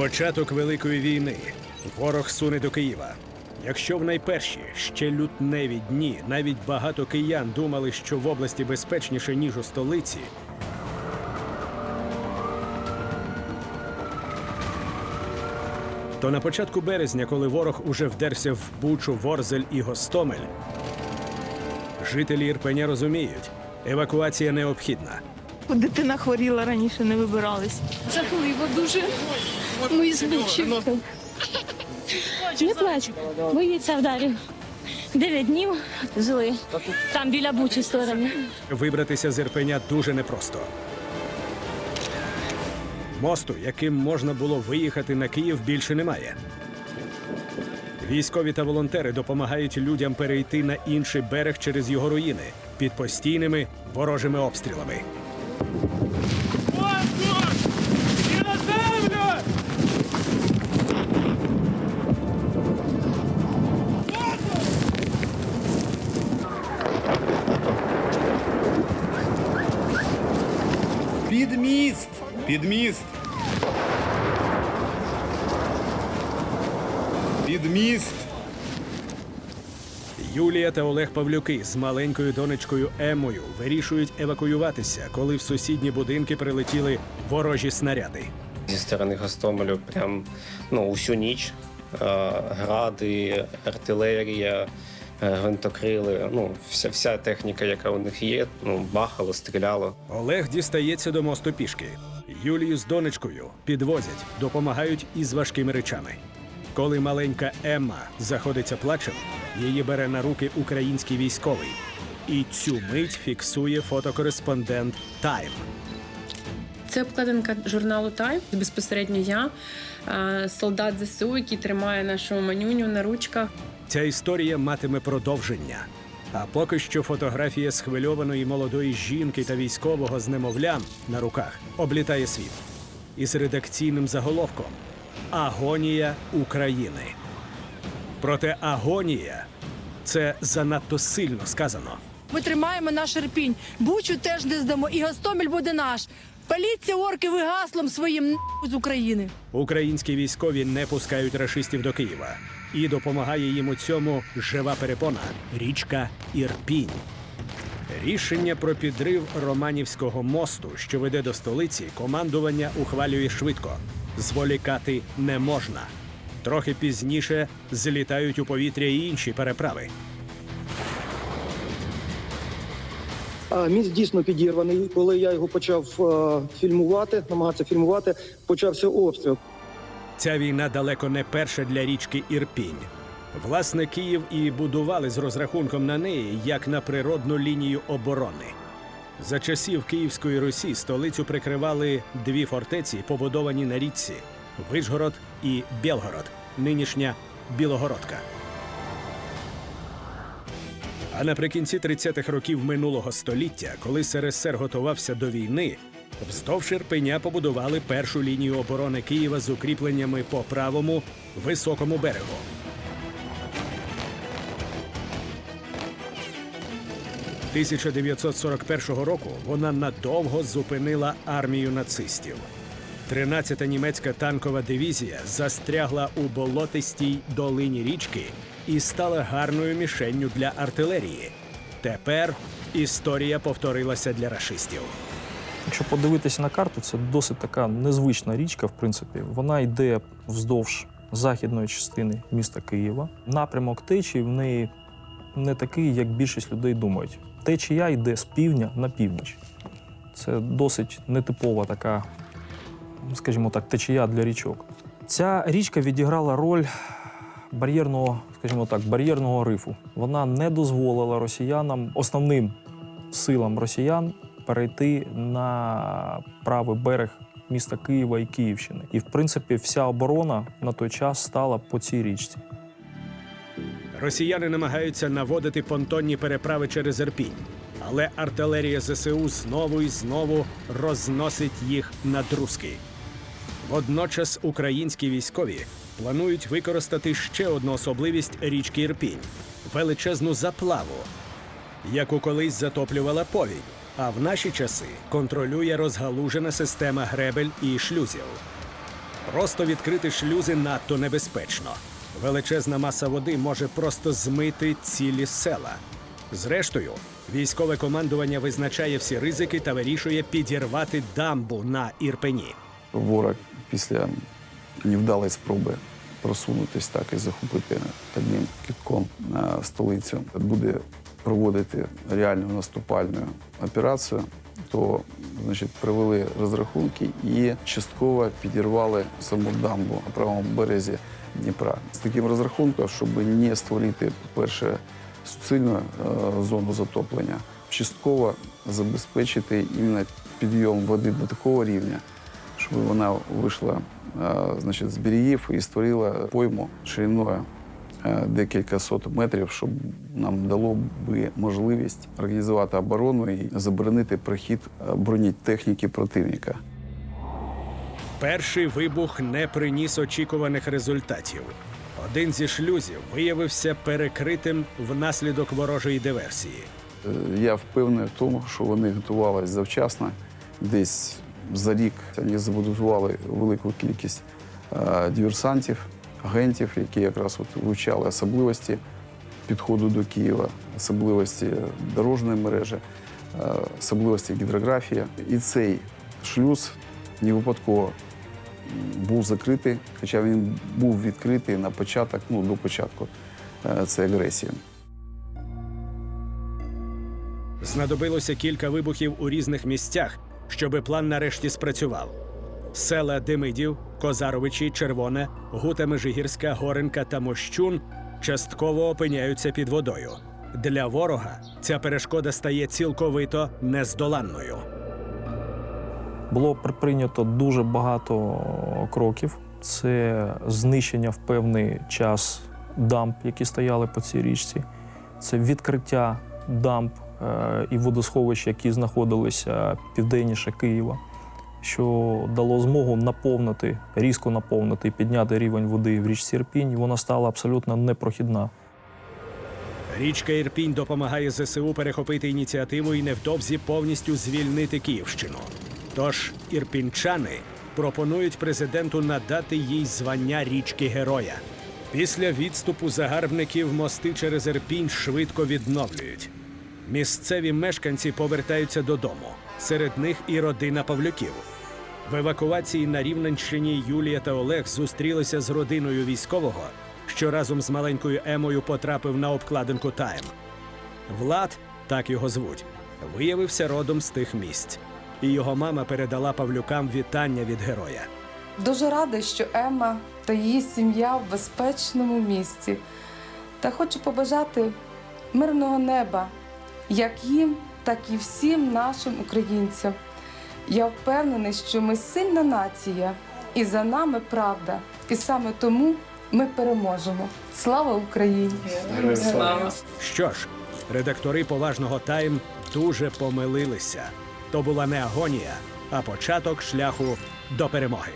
Початок Великої війни. Ворог суне до Києва. Якщо в найперші ще лютневі дні навіть багато киян думали, що в області безпечніше, ніж у столиці, то на початку березня, коли ворог уже вдерся в Бучу, Ворзель і Гостомель, жителі Ірпеня розуміють, евакуація необхідна. Дитина хворіла раніше, не вибирались. Жахливо дуже. Ми з Бучівки. Не плач, боїться вдарів. Дев'ять днів жили там біля Бучі сторони. Вибратися з Ірпеня дуже непросто. Мосту, яким можна було виїхати на Київ, більше немає. Військові та волонтери допомагають людям перейти на інший берег через його руїни під постійними ворожими обстрілами. Під міст! Юлія та Олег Павлюки з маленькою донечкою Емою вирішують евакуюватися, коли в сусідні будинки прилетіли ворожі снаряди. Зі сторони Гостомелю прям ну, усю ніч. Е, Гради, артилерія, е, гвинтокрили, ну, вся, вся техніка, яка у них є, ну, бахало, стріляло. Олег дістається до мосту пішки. Юлію з донечкою підвозять, допомагають із важкими речами. Коли маленька Емма заходиться плачем, її бере на руки український військовий. І цю мить фіксує фотокореспондент Тайм. Це обкладинка журналу Тайм. Безпосередньо я, е, солдат ЗСУ, який тримає нашу манюню на ручках. Ця історія матиме продовження. А поки що фотографія схвильованої молодої жінки та військового з немовлям на руках облітає світ із редакційним заголовком Агонія України. Проте агонія це занадто сильно сказано. Ми тримаємо наш Ірпінь. Бучу теж не здамо, і Гостомель буде наш. Поліція орки ви гаслом своїм з України. Українські військові не пускають рашистів до Києва. І допомагає їм у цьому жива перепона річка Ірпінь. Рішення про підрив Романівського мосту, що веде до столиці, командування ухвалює швидко. Зволікати не можна. Трохи пізніше злітають у повітря і інші переправи. Міст дійсно підірваний. Коли я його почав фільмувати, намагатися фільмувати, почався обстріл. Ця війна далеко не перша для річки Ірпінь. Власне, Київ і будували з розрахунком на неї як на природну лінію оборони. За часів Київської Русі столицю прикривали дві фортеці, побудовані на річці Вишгород і Білгород, нинішня Білогородка. А наприкінці 30-х років минулого століття, коли СРСР готувався до війни, вздовж Ірпеня побудували першу лінію оборони Києва з укріпленнями по правому високому берегу. – 1941 року вона надовго зупинила армію нацистів. 13-та німецька танкова дивізія застрягла у болотистій долині річки і стала гарною мішенню для артилерії. Тепер історія повторилася для рашистів. Якщо подивитися на карту, це досить така незвична річка, в принципі. Вона йде вздовж західної частини міста Києва. Напрямок течії в неї не такий, як більшість людей думають. Течія йде з півдня на північ. Це досить нетипова така, скажімо так, течія для річок. Ця річка відіграла роль бар'єрного, скажімо так, бар'єрного рифу. Вона не дозволила росіянам, основним силам росіян перейти на правий берег міста Києва і Київщини. І, в принципі, вся оборона на той час стала по цій річці. Росіяни намагаються наводити понтонні переправи через Ірпінь, але артилерія ЗСУ знову і знову розносить їх на друзки. Водночас українські військові планують використати ще одну особливість річки Ірпінь величезну заплаву, яку колись затоплювала повінь, а в наші часи контролює розгалужена система гребель і шлюзів. Просто відкрити шлюзи надто небезпечно. Величезна маса води може просто змити цілі села. Зрештою, військове командування визначає всі ризики та вирішує підірвати дамбу на Ірпені. Ворог після невдалої спроби просунутись так і захопити одним кітком на столицю, буде проводити реальну наступальну операцію, то значить, провели розрахунки і частково підірвали саму дамбу на правому березі Дніпра. З таким розрахунком, щоб не створити, по-перше, суцільну е, зону затоплення, частково забезпечити іменно підйом води до такого рівня, щоб вона вийшла е, значить, з берегів і створила пойму шириною декілька сот метрів, щоб нам дало би можливість організувати оборону і заборонити прохід е, бронетехніки противника. Перший вибух не приніс очікуваних результатів. Один зі шлюзів виявився перекритим внаслідок ворожої диверсії. Е, Я впевнений в тому, що вони готувалися завчасно. Десь за рік вони забудували велику кількість е, диверсантів, агентів, які якраз от вивчали особливості підходу до Києва, особливості дорожньої мережі, е, особливості гідрографії. І цей шлюз не випадково був закритий, хоча він був відкритий на початок, ну до початку е, цієї агресії. Знадобилося кілька вибухів у різних місцях, щоби план нарешті спрацював. Села Демидів, Козаровичі, Червоне, Гута Межигірська, Горенка та Мощун частково опиняються під водою. Для ворога ця перешкода стає цілковито нездоланною. Було прийнято дуже багато кроків. Це знищення в певний час дамб, які стояли по цій річці. Це відкриття дамб е, і водосховищ, які знаходилися південніше Києва, що дало змогу наповнити, різко наповнити і підняти рівень води в річці Ірпінь. Вона стала абсолютно непрохідна. Річка Ірпінь допомагає ЗСУ перехопити ініціативу і невдовзі повністю звільнити Київщину. Тож ірпінчани пропонують президенту надати їй звання річки Героя. Після відступу загарбників мости через Ірпінь швидко відновлюють. Місцеві мешканці повертаються додому. Серед них і родина Павлюків. В евакуації на Рівненщині Юлія та Олег зустрілися з родиною військового, що разом з маленькою Емою потрапив на обкладинку Тайм. Влад, так його звуть, виявився родом з тих місць, і його мама передала Павлюкам вітання від героя. Дуже рада, що Емма та її сім'я в безпечному місці. Та хочу побажати мирного неба як їм, так і всім нашим українцям. Я впевнений, що ми сильна нація, і за нами правда. І саме тому ми переможемо. Слава Україні! Слава! Що ж, редактори поважного Тайм дуже помилилися. То була не агонія, а початок шляху до перемоги.